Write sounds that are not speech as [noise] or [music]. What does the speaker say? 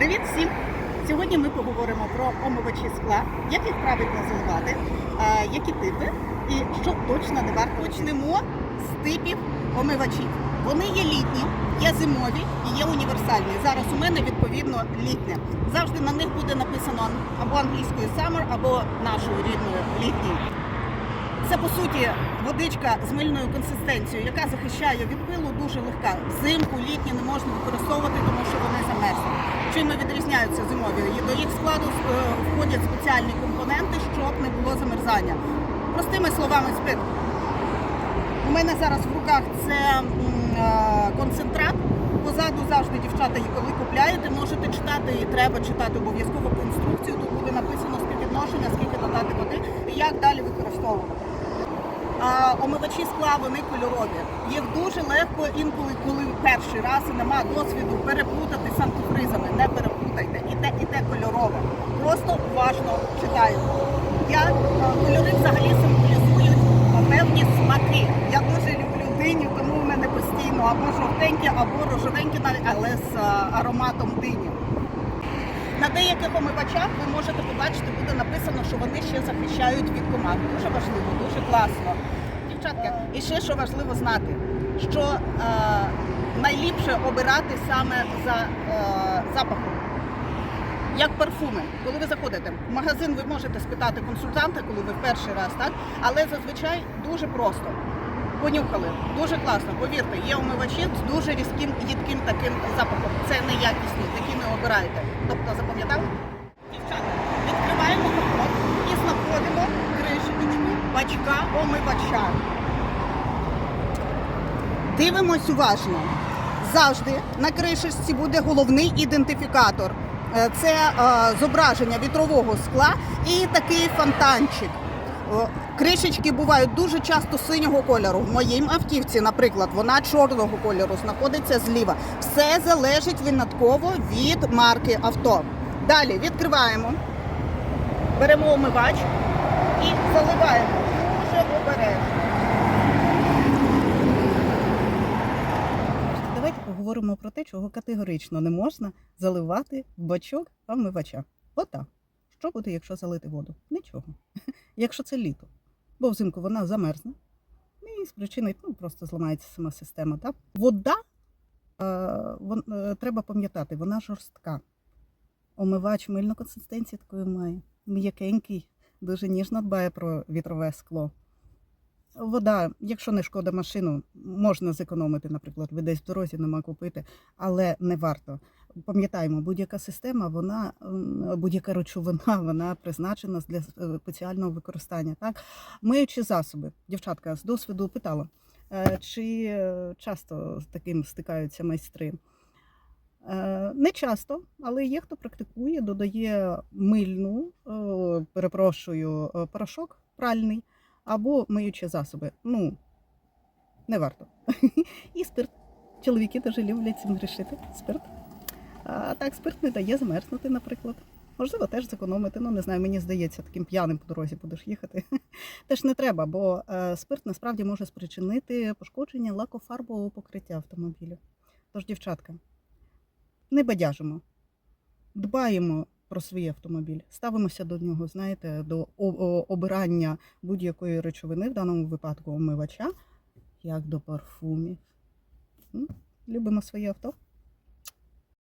Привіт всім! Сьогодні ми поговоримо про омивачі скла, як їх правильно заливати, е, які типи і що точно не варто. Почнемо з типів омивачів. Вони є літні, є зимові і є універсальні. Зараз у мене відповідно літнє. Завжди на них буде написано або англійською summer, або нашою рідною літньою. Це по суті водичка з мильною консистенцією, яка захищає від пилу дуже легка. Взимку літні не можна використовувати, тому що. Чим відрізняються зимові? До їх складу е, входять спеціальні компоненти, щоб не було замерзання. Простими словами, спит. У мене зараз в руках це е, концентрат. Позаду завжди дівчата, і коли купляєте, можете читати і треба читати обов'язково інструкцію. Тут буде написано співвідношення, скільки додати води і як далі використовувати. А омивачі скла вони кольорові. Їх дуже легко інколи, коли перший раз і нема досвіду переплутати з антифризами. Не переплутайте. І те, і те кольорове. Просто уважно читаємо. Я е, кольори взагалі символізують е, певні смаки. Я дуже люблю диню, тому в мене постійно або жовтенькі, або рожевенькі, але з е, ароматом дині. На деяких омивачах ви можете побачити, буде написано, що вони ще захищають від комах. Дуже важливо, дуже класно. Дівчатка, і ще що важливо знати, що е, найліпше обирати саме за е, запахом. Як парфуми, коли ви заходите в магазин, ви можете спитати консультанта, коли ви в перший раз, так? Але зазвичай дуже просто. Понюхали, дуже класно. Повірте, є омивачі з дуже різким їдким таким запахом. Це не якісні, такі не обирайте. Тобто запам'ятали? Дівчата, відкриваємо капот і знаходимо кришечку бачка омивача. Дивимось уважно. Завжди на кришечці буде головний ідентифікатор. Е, Це е, зображення вітрового скла і такий фонтанчик. О, Кришечки бувають дуже часто синього кольору. В моїй автівці, наприклад, вона чорного кольору знаходиться зліва. Все залежить винятково від марки авто. Далі відкриваємо, беремо омивач і заливаємо дуже обережно. Давайте поговоримо про те, чого категорично не можна заливати в бачок омивача. Отак. Що буде, якщо залити воду? Нічого. [laughs] Якщо це літо. Бо взимку вона замерзне і спричинить, ну просто зламається сама система. Так? Вода, е, вон, е, треба пам'ятати, вона жорстка. Омивач мильної консистенції такої має. М'якенький, дуже ніжно дбає про вітрове скло. Вода, якщо не шкода машину, можна зекономити, наприклад, ви десь в дорозі нема купити, але не варто. Пам'ятаємо, будь-яка система, вона будь-яка речовина, [laughs] вона призначена для е, спеціального використання. Так, миючі засоби, дівчатка з досвіду питала, е, чи е, часто з таким стикаються майстри. Не часто, але є хто практикує, додає мильну, перепрошую, порошок пральний або миючі засоби. Ну, не варто. [laughs] І спирт. Чоловіки дуже люблять цим грішити. Спирт. А так, спирт не дає змерзнути, наприклад. Можливо, теж зекономити. Ну, не знаю, мені здається, таким п'яним по дорозі будеш їхати. [laughs] Теж не треба, бо е, спирт насправді може спричинити пошкодження лакофарбового покриття автомобілю. Тож, дівчатка, не бадяжимо, дбаємо про свій автомобіль, ставимося до нього, знаєте, до обирання будь-якої речовини, в даному випадку омивача, як до парфумів. Любимо своє авто.